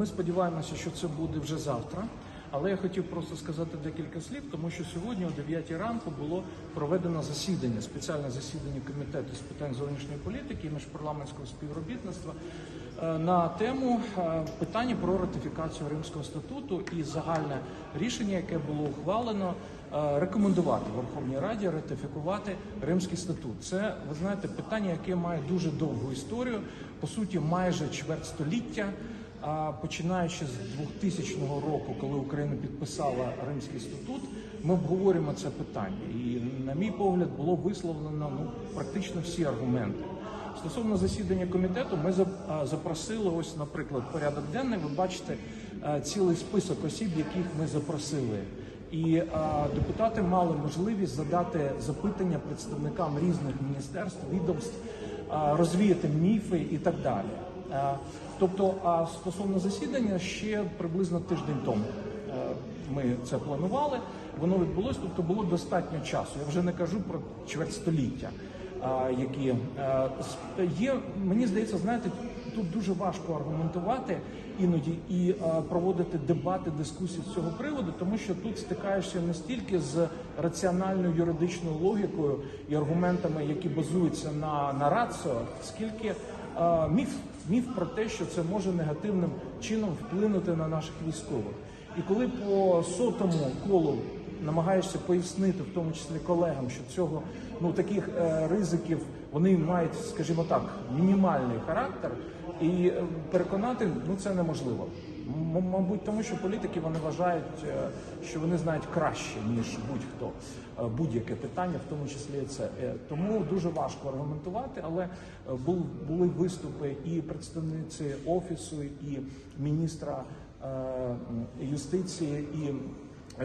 Ми сподіваємося, що це буде вже завтра. Але я хотів просто сказати декілька слів, тому що сьогодні о 9 ранку було проведено засідання, спеціальне засідання комітету з питань зовнішньої політики і міжпарламентського співробітництва е, на тему е, питання про ратифікацію Римського статуту і загальне рішення, яке було ухвалено, е, рекомендувати Верховній Раді ратифікувати Римський статут. Це ви знаєте питання, яке має дуже довгу історію, по суті, майже чверть століття. А починаючи з 2000 року, коли Україна підписала Римський статут, ми обговорюємо це питання. І, на мій погляд, було висловлено ну практично всі аргументи. Стосовно засідання комітету, ми за- запросили ось, наприклад, порядок денний. Ви бачите цілий список осіб, яких ми запросили. І а, депутати мали можливість задати запитання представникам різних міністерств, відомств, а, розвіяти міфи і так далі. Тобто, а стосовно засідання, ще приблизно тиждень тому е, ми це планували. Воно відбулось, тобто було достатньо часу. Я вже не кажу про чверть століття, які е, є. Мені здається, знаєте, тут дуже важко аргументувати іноді і е, проводити дебати, дискусії з цього приводу, тому що тут стикаєшся не стільки з раціональною юридичною логікою і аргументами, які базуються на, на раціо, скільки міф, міф про те, що це може негативним чином вплинути на наших військових. І коли по сотому колу намагаєшся пояснити, в тому числі колегам, що цього ну таких е, ризиків вони мають, скажімо так, мінімальний характер, і е, переконати ну це неможливо. Мабуть, тому що політики вони вважають, е, що вони знають краще ніж будь-хто е, будь-яке питання, в тому числі це. Е, Тому дуже важко аргументувати, але були виступи і представниці офісу, і міністра юстиції, і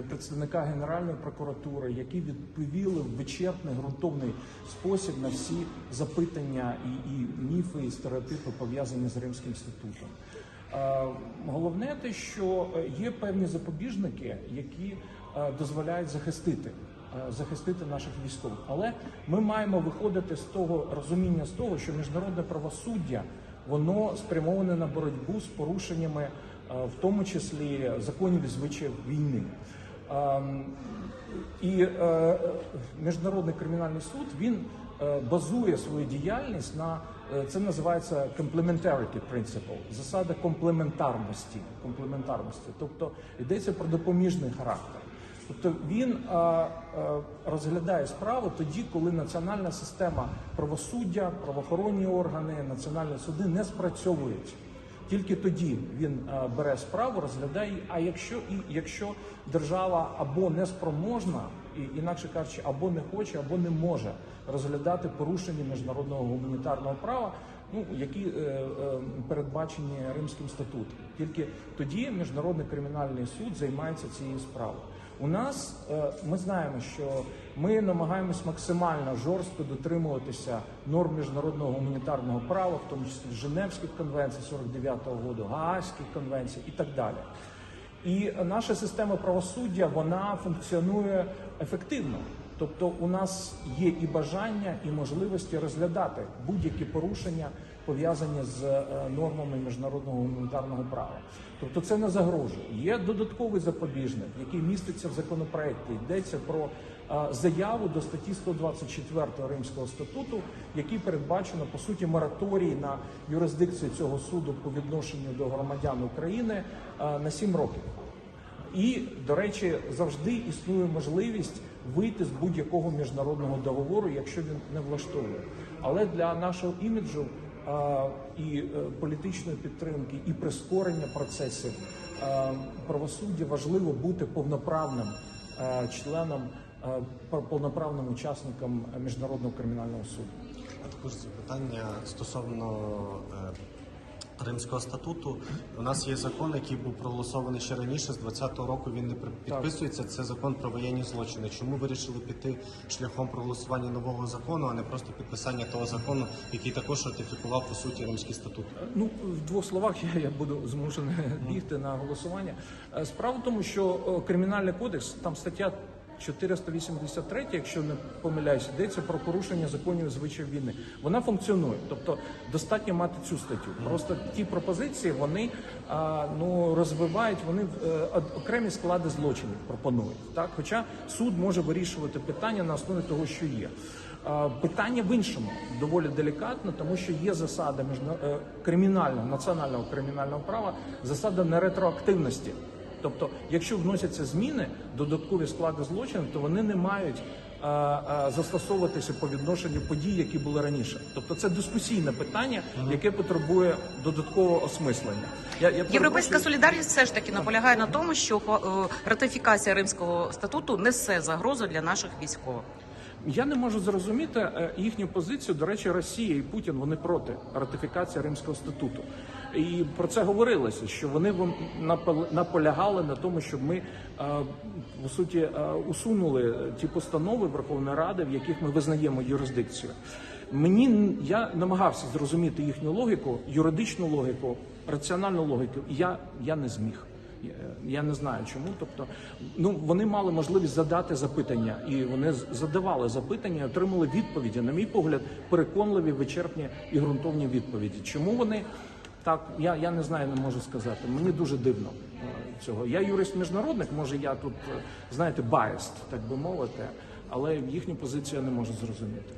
представника Генеральної прокуратури, які відповіли в вичерпний ґрунтовний спосіб на всі запитання і, і міфи, і стереотипи пов'язані з Римським статутом. Е, Головне те, що е, є певні запобіжники, які е, дозволяють захистити. Захистити наших військових, але ми маємо виходити з того розуміння з того, що міжнародне правосуддя воно спрямоване на боротьбу з порушеннями, в тому числі законів і звичаїв війни. І е, міжнародний кримінальний суд він е, базує свою діяльність на е, це називається complementarity principle, засада комплементарності. комплементарності. Тобто йдеться про допоміжний характер. Тобто він е, е, розглядає справу тоді, коли національна система правосуддя, правоохоронні органи, національні суди не спрацьовують. Тільки тоді він е, бере справу, розглядає. її. А якщо і якщо держава або неспроможна, і інакше кажучи, або не хоче, або не може розглядати порушення міжнародного гуманітарного права, ну які е, е, передбачені Римським статутом, тільки тоді міжнародний кримінальний суд займається цією справою. У нас е, ми знаємо, що ми намагаємось максимально жорстко дотримуватися норм міжнародного гуманітарного права, в тому числі Женевських конвенцій 49-го року, Гаазьких конвенцій і так далі. І наша система правосуддя вона функціонує ефективно. Тобто, у нас є і бажання, і можливості розглядати будь-які порушення пов'язані з е, нормами міжнародного гуманітарного права. Тобто, це не загрожує. Є додатковий запобіжник, який міститься в законопроекті. Йдеться про е, заяву до статті 124 Римського статуту, який передбачено по суті мораторій на юрисдикцію цього суду по відношенню до громадян України е, на 7 років. І, до речі, завжди існує можливість вийти з будь-якого міжнародного договору, якщо він не влаштовує. Але для нашого іміджу а, і е, політичної підтримки, і прискорення процесів а, правосуддя важливо бути повноправним е, членом, пов- повноправним учасником міжнародного кримінального суду. А також запитання стосовно е, Римського статуту. У нас є закон, який був проголосований ще раніше, з 20-го року він не підписується. Це закон про воєнні злочини. Чому вирішили піти шляхом проголосування нового закону, а не просто підписання того закону, який також ратифікував по суті Римський статут? Ну, в двох словах я, я буду змушений бігти на голосування. Е, Справа в тому, що е, кримінальний кодекс, там стаття 483, якщо не помиляюсь, йдеться про порушення законів і звичаїв війни. Вона функціонує, тобто достатньо мати цю статтю. Просто ті пропозиції вони а, ну розвивають, вони е, од- окремі склади злочинів пропонують. Так, хоча суд може вирішувати питання на основі того, що є. А, Питання в іншому доволі делікатно, тому що є засада міжна- е, кримінального національного кримінального права, засада неретроактивності. Тобто, якщо вносяться зміни, додаткові склади злочину, то вони не мають а, а, застосовуватися по відношенню подій, які були раніше. Тобто, це дискусійне питання, яке потребує додаткового осмислення. Я, я Європейська солідарність все ж таки наполягає на тому, що е, ратифікація Римського статуту несе загрозу для наших військових. Я не можу зрозуміти е, їхню позицію. До речі, Росія і Путін вони проти ратифікації Римського статуту. І про це говорилося, що вони наполягали на тому, щоб ми е, по суті е, усунули ті постанови Верховної Ради, в яких ми визнаємо юрисдикцію. Мені я намагався зрозуміти їхню логіку, юридичну логіку, раціональну логіку. Я, я не зміг. Я- не знаю чому. Тобто, ну вони мали можливість задати запитання, і вони задавали запитання, отримали відповіді. На мій погляд, переконливі, вичерпні і ґрунтовні відповіді. Чому вони так? Я, я не знаю, не можу сказати. Мені дуже дивно е, цього. Я юрист міжнародник, може я тут е, знаєте biased, так би мовити, але їхню позицію я не можу зрозуміти.